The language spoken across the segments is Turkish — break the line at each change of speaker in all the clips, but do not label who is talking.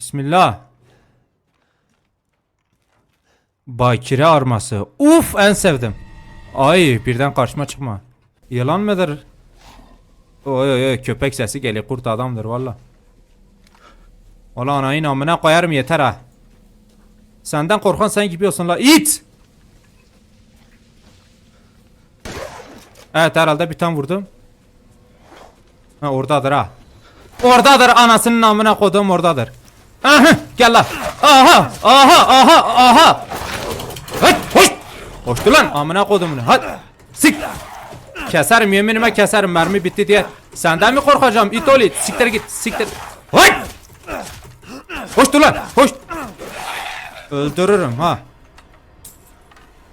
Bismillah. Bakire arması. Uf en sevdim. Ay birden karşıma çıkma. Yılan mıdır? Oy oy oy köpek sesi geliyor kurt adamdır valla. Ola anayın amına koyarım yeter ha. Senden korkan sen gibi olsun la it. Evet herhalde bir tane vurdum. Ha oradadır ha. Oradadır anasının amına kodum oradadır. Aha gel lan. Aha aha aha aha. Hadi hoş. Hoştu lan amına kodumunu. Hadi. Sik. Keserim yeminime keserim mermi bitti diye. Senden mi korkacağım itoli? Siktir git siktir. Hadi. Hoştu lan hoş. Öldürürüm ha.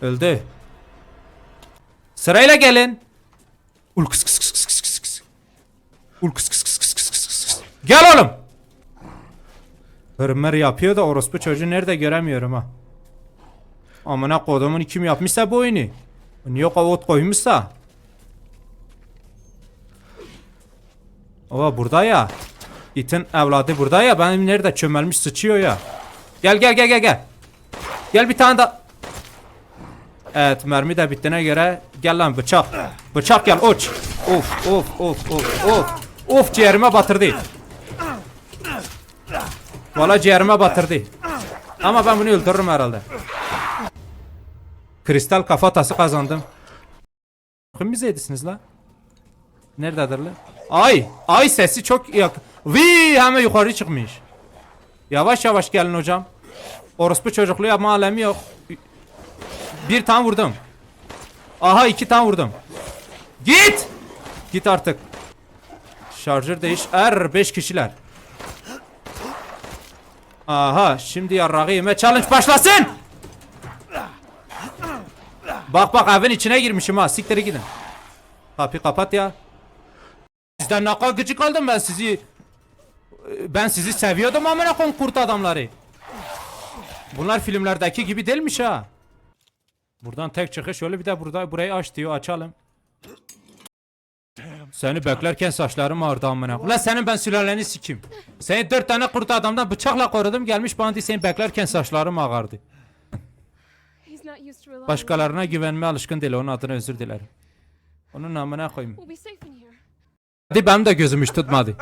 Öldü. Sırayla gelin. Ulkus kıs kıs kıs kıs kıs. Ulkus kıs kıs kıs kıs kıs. Gel oğlum. Hırmır yapıyor da orospu çocuğu nerede göremiyorum ha. Amına kodumun kim yapmışsa bu oyunu. Niye kavut koymuşsa. Ova burada ya. İtin evladı burada ya. Benim nerede çömelmiş sıçıyor ya. Gel gel gel gel gel. Gel bir tane daha. Evet mermi de bittiğine göre gel lan bıçak. Bıçak gel uç. Of of of of of. Of ciğerime batırdı. Valla ciğerime batırdı. Ama ben bunu öldürürüm herhalde. Kristal kafatası kazandım. Kim bize edisiniz la? Nerededir la? Ay! Ay sesi çok yak. Vi hemen yukarı çıkmış. Yavaş yavaş gelin hocam. Orospu çocukluğu yapma alemi yok. Bir tane vurdum. Aha iki tane vurdum. Git! Git artık. Şarjör değiş. Er 5 kişiler. Aha şimdi yarrağı yeme challenge başlasın. Bak bak evin içine girmişim ha siktir gidin. Kapıyı kapat ya. Sizden ne kadar gıcık aldım ben sizi. Ben sizi seviyordum amına koyayım kurt adamları. Bunlar filmlerdeki gibi değilmiş ha. Buradan tek çıkış şöyle bir de burada burayı aç diyor açalım. Seni beklerken saçlarım ağrıdı amına. Ulan senin ben sülaleni sikeyim. Seni dört tane kurt adamdan bıçakla korudum gelmiş bana diye seni beklerken saçlarım ağardı. Başkalarına güvenme alışkın değil onun adına özür dilerim. Onun namına koyayım. Hadi benim de gözüm hiç tutmadı.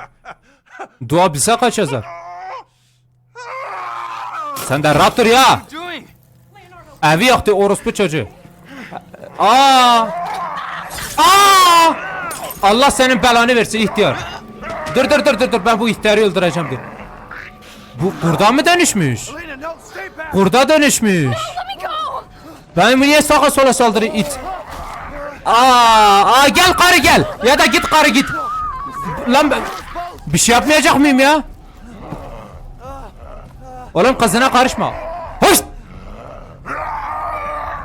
Dua bize kaç yazar. Sen de raptor ya. Evi yaktı orospu çocuğu. Aa! Aa! Allah senin belanı versin ihtiyar. Dur dur dur dur dur ben bu ihtiyarı öldüreceğim dur. Bu burada mı dönüşmüş? Burada dönüşmüş. Ben niye sağa sola saldırı it? Aa, aa gel karı gel. Ya da git karı git. Lan ben bir şey yapmayacak mıyım ya? Oğlum kızına karışma. Hoş.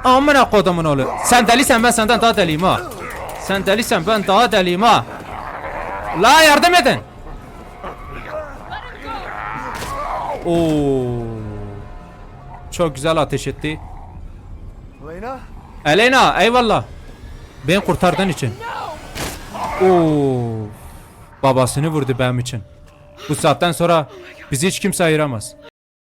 Amına kodumun oğlu. Sen delisen ben senden daha deliyim ha. Sen delisen ben daha deliyim ha. La yardım edin. Oo. Çok güzel ateş etti.
Lena?
Elena eyvallah. Beni kurtardığın için. Oo. Babasını vurdu benim için. Bu saatten sonra bizi hiç kimse ayıramaz.